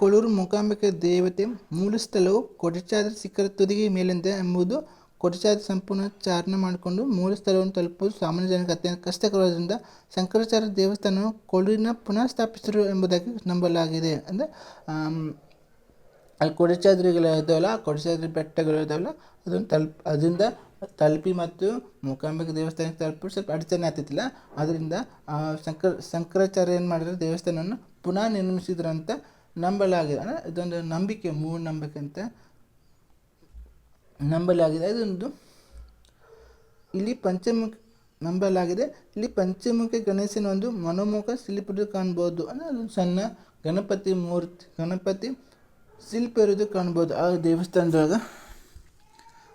ಕೊಳೂರು ಮೂಕಾಂಬಿಕೆ ದೇವತೆ ಮೂಲ ಸ್ಥಳವು ಕೊಡಚಾದ್ರಿ ಶಿಖರ ತುದಿಗೆ ಮೇಲಿದೆ ಎಂಬುದು ಕೊಡಚಾದ್ರಿ ಸಂಪೂರ್ಣ ಚಾರಣ ಮಾಡಿಕೊಂಡು ಮೂಲ ಸ್ಥಳವನ್ನು ತಲುಪುವುದು ಸಾಮಾನ್ಯ ಜನಕ್ಕೆ ಅತ್ಯಂತ ಕಷ್ಟಕರವಾದ್ದರಿಂದ ಶಂಕರಾಚಾರ್ಯ ದೇವಸ್ಥಾನವು ಕೊಳೂರಿನ ಪುನಃ ಸ್ಥಾಪಿಸಿದರು ಎಂಬುದಾಗಿ ನಂಬಲಾಗಿದೆ. ಅಂದರೆ ಅಲ್ಲಿ ಕೊಡಚಾದ್ರಿಗಳು ಇದ್ದಾವಲ್ಲ ಆ ಕೊಡಚಾದ್ರಿ ಬೆಟ್ಟಗಳು ಇದ್ದಾವಲ್ಲ ಅದನ್ನು ತಲುಪ್, ಅದರಿಂದ ತಲುಪಿ ಮತ್ತು ಮೂಕಾಂಬಿಕೆ ದೇವಸ್ಥಾನಕ್ಕೆ ತಲುಪಿ ಸ್ವಲ್ಪ ಅಡಚಣೆ ಆಗ್ತಿತ್ತಿಲ್ಲ. ಅದರಿಂದ ಶಂಕರ, ಶಂಕರಾಚಾರ್ಯ ಏನು ಮಾಡಿದ್ರು, ದೇವಸ್ಥಾನವನ್ನು ಪುನಃ ನಿರ್ಮಿಸಿದ್ರು ಅಂತ ನಂಬಲಾಗಿದೆ. ಅಂದರೆ ಇದೊಂದು ನಂಬಿಕೆ ಮೂಢನಂಬಿಕೆ ಅಂತ ನಂಬಲಾಗಿದೆ. ಇದೊಂದು ಇಲ್ಲಿ ಪಂಚಮುಖ ನಂಬಲಾಗಿದೆ. ಇಲ್ಲಿ ಪಂಚಮುಖಿ ಗಣೇಶನ ಒಂದು ಮನೋಮುಖ ಶಿಲ್ಪ ಕಾಣ್ಬೋದು. ಅಂದರೆ ಅದೊಂದು ಸಣ್ಣ ಗಣಪತಿ ಮೂರ್ತಿ, ಗಣಪತಿ ಶಿಲ್ಪ ಇರೋದು ಕಾಣ್ಬೋದು ಆ ದೇವಸ್ಥಾನದೊಳಗೆ.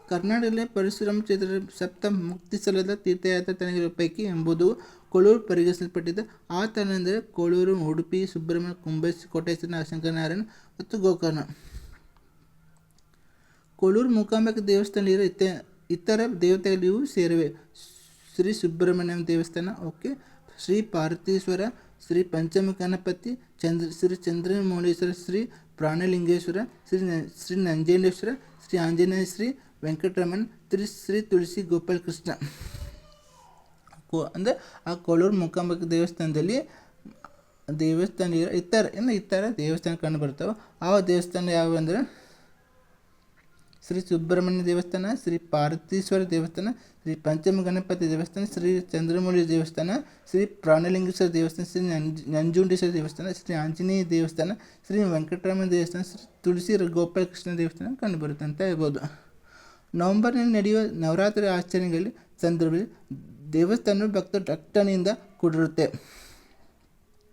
ಕರ್ನಾಟಕದಲ್ಲಿ ಪರಶುರಾಮ ಕ್ಷೇತ್ರದ ಸಪ್ತ ಮುಕ್ತಿ ಸ್ಥಳದ ತೀರ್ಥಯಾತ್ರೆ ತಾಣಗಳ ಪೈಕಿ ಎಂಬುದು ಕೊಳೂರು ಪರಿಗಣಿಸಲ್ಪಟ್ಟಿದೆ. ಆ ತಾಣವೆಂದರೆ ಕೊಳೂರು, ಉಡುಪಿ, ಸುಬ್ರಹ್ಮಣ್ಯ ಕುಂಬೇಶ್ ಕೋಟೇಶ್ವರ ಶಂಕರನಾರಾಯಣ ಮತ್ತು ಗೋಕರ್ಣ. ಕೊಳೂರು ಮೂಕಾಂಬಿಕ ದೇವಸ್ಥಾನದಲ್ಲಿರೋ ಇತ ಇತರ ದೇವತೆಗಳಿಗೂ ಸೇರಿವೆ. ಶ್ರೀ ಸುಬ್ರಹ್ಮಣ್ಯಂ ದೇವಸ್ಥಾನ, ಓಕೆ. ಶ್ರೀ ಪಾರ್ವತೀಶ್ವರ ಶ್ರೀ ಪಂಚಮ ಗಣಪತಿ, ಚಂದ್ರ, ಶ್ರೀ ಚಂದ್ರಮೌಳೇಶ್ವರ, ಶ್ರೀ ಪ್ರಾಣಲಿಂಗೇಶ್ವರ, ಶ್ರೀ ಶ್ರೀ ನಂಜೇಂದ್ರೇಶ್ವರ, ಶ್ರೀ ಆಂಜನೇಯ ಶ್ರೀ ವೆಂಕಟರಮಣ, ತ್ರಿ, ಶ್ರೀ ತುಳಸಿ ಗೋಪಾಲಕೃಷ್ಣ. ಕೋ, ಅಂದರೆ ಆ ಕೊಳೂರು ಮೂಕಾಂಬಿಕೆ ದೇವಸ್ಥಾನದಲ್ಲಿ ದೇವಸ್ಥಾನ ಇರೋ ಇತರ ಇನ್ನು ಇತರ ದೇವಸ್ಥಾನ ಕಂಡು ಬರ್ತಾವೆ ಆ ದೇವಸ್ಥಾನ ಯಾವ ಶ್ರೀ ಸುಬ್ರಹ್ಮಣ್ಯ ದೇವಸ್ಥಾನ, ಶ್ರೀ ಪಾರ್ವತೀಶ್ವರ ದೇವಸ್ಥಾನ, ಶ್ರೀ ಪಂಚಮ ಗಣಪತಿ ದೇವಸ್ಥಾನ, ಶ್ರೀ ಚಂದ್ರಮೌಳಿ ದೇವಸ್ಥಾನ, ಶ್ರೀ ಪ್ರಾಣಲಿಂಗೇಶ್ವರ ದೇವಸ್ಥಾನ, ಶ್ರೀ ನಂಜ್ ನಂಜುಂಡೇಶ್ವರ ದೇವಸ್ಥಾನ, ಶ್ರೀ ಆಂಜನೇಯ ದೇವಸ್ಥಾನ, ಶ್ರೀ ವೆಂಕಟರಮಣ ದೇವಸ್ಥಾನ, ಶ್ರೀ ತುಳಸಿ ಗೋಪಾಲಕೃಷ್ಣ ದೇವಸ್ಥಾನ ಕಂಡುಬರುತ್ತೆ ಅಂತ ಹೇಳ್ಬೋದು. ನವೆಂಬರ್ನಲ್ಲಿ ನಡೆಯುವ ನವರಾತ್ರಿ ಆಚರಣೆಗಳಲ್ಲಿ ಸಂದರ್ಭದಲ್ಲಿ ದೇವಸ್ಥಾನ ಭಕ್ತರು ದಟ್ಟಣೆಯಿಂದ ಕೂಡಿರುತ್ತೆ.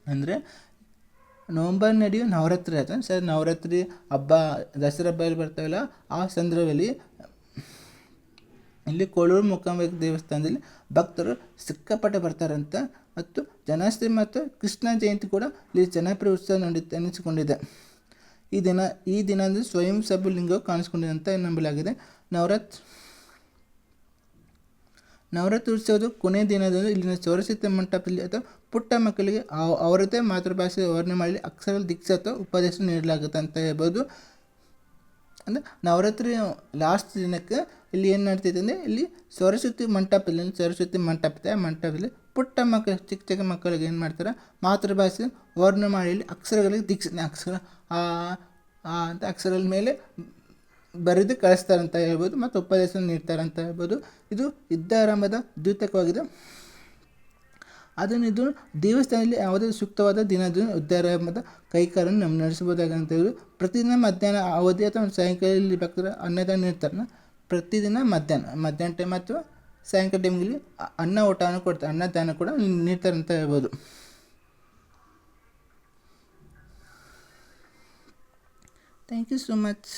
ಅಂದರೆ ನವಂಬರ್ ನಡೆಯುವ ನವರಾತ್ರಿ ಆಯ್ತು ಸರ್ ನವರಾತ್ರಿ ಹಬ್ಬ, ದಸರಾ ಹಬ್ಬ ಬರ್ತಾವಲ್ಲ, ಆ ಸಂದರ್ಭದಲ್ಲಿ ಇಲ್ಲಿ ಕೋಳೂರು ಮುಖಾಂಬ ದೇವಸ್ಥಾನದಲ್ಲಿ ಭಕ್ತರು ಸಿಕ್ಕಾಪಟ್ಟೆ ಬರ್ತಾರಂತ ಮತ್ತು ಜನಾಶ್ರೀ ಮತ್ತು ಕೃಷ್ಣ ಜಯಂತಿ ಕೂಡ ಇಲ್ಲಿ ಜನಪ್ರಿಯ ಉತ್ಸವ ನಡೆಯುತ್ತೆ ಅನಿಸಿಕೊಂಡಿದೆ ಈ ದಿನ ಈ ದಿನ ಅಂದರೆ ಸ್ವಯಂ ಸಭು ಲಿಂಗವು ಕಾಣಿಸ್ಕೊಂಡಿದೆ ಅಂತ ನಂಬಲಾಗಿದೆ. ನವರಾತ್ ನವರಾತ್ರಿ ಉತ್ಸವದ ಕೊನೆ ದಿನದಂದು ಇಲ್ಲಿನ ಸೌರಸಿದ್ಧ ಮಂಟಪದಲ್ಲಿ ಅಥವಾ ಪುಟ್ಟ ಮಕ್ಕಳಿಗೆ ಅವ- ಅವರದೇ ಮಾತೃಭಾಷೆ ವರ್ಣನೆ ಮಾಡಿ ಅಕ್ಷರ ದೀಕ್ಷೆ ಅಥವಾ ಉಪದೇಶ ನೀಡಲಾಗುತ್ತೆ ಅಂತ ಹೇಳ್ಬೋದು. ಅಂದರೆ ನವರಾತ್ರಿ ಲಾಸ್ಟ್ ದಿನಕ್ಕೆ ಇಲ್ಲಿ ಏನು ನಡ್ತೈತೆ ಅಂದರೆ ಇಲ್ಲಿ ಸರಸ್ವತಿ ಮಂಟಪದಲ್ಲಿ ಸರಸ್ವತಿ ಮಂಟಪ ಇದೆ ಮಂಟಪದಲ್ಲಿ ಪುಟ್ಟ ಮಕ್ಕಳು, ಚಿಕ್ಕ ಚಿಕ್ಕ ಮಕ್ಕಳಿಗೆ ಏನು ಮಾಡ್ತಾರೆ? ಮಾತೃಭಾಷೆ ವರ್ಣ ಮಾಡಿ ಅಕ್ಷರಗಳಿಗೆ ದೀಕ್ಷೆ ಅಕ್ಷರ ಆ ಅಂತ ಅಕ್ಷರಗಳ ಮೇಲೆ ಬರೆದು ಕಳಿಸ್ತಾರೆ ಅಂತ ಹೇಳ್ಬೋದು ಮತ್ತು ಉಪದೇಶ ನೀಡ್ತಾರೆ ಅಂತ ಹೇಳ್ಬೋದು. ಇದು ಯುದ್ಧಾರಂಭದ ದ್ಯೂತಕವಾಗಿದೆ ಅದನ್ನು ಇದು ದೇವಸ್ಥಾನದಲ್ಲಿ ಯಾವುದೇ ಸೂಕ್ತವಾದ ದಿನದ ಉದ್ದಾರಂಭದ ಕೈಕಾರನ್ನು ನಮ್ಮ ನಡೆಸಬಹುದಾಗಂತ ಹೇಳಿ ಪ್ರತಿದಿನ ಮಧ್ಯಾಹ್ನ ಅವಧಿ ಅಥವಾ ಸಾಯಂಕಾಲದಲ್ಲಿ ಭಕ್ತರ ಅನ್ನದಾನ ನೀಡ್ತಾರೆ ಪ್ರತಿದಿನ ಮಧ್ಯಾಹ್ನ ಮಧ್ಯಾಹ್ನ ಟೈಮ್ ಅಥವಾ ಸಾಯಂಕಾಲ ಟೈಮ್ಗೆ ಅನ್ನ ಊಟವನ್ನು ಕೊಡ್ತಾರೆ ಅನ್ನದಾನ ಕೂಡ ನೀಡ್ತಾರೆ ಅಂತ ಹೇಳ್ಬೋದು. Thank you so much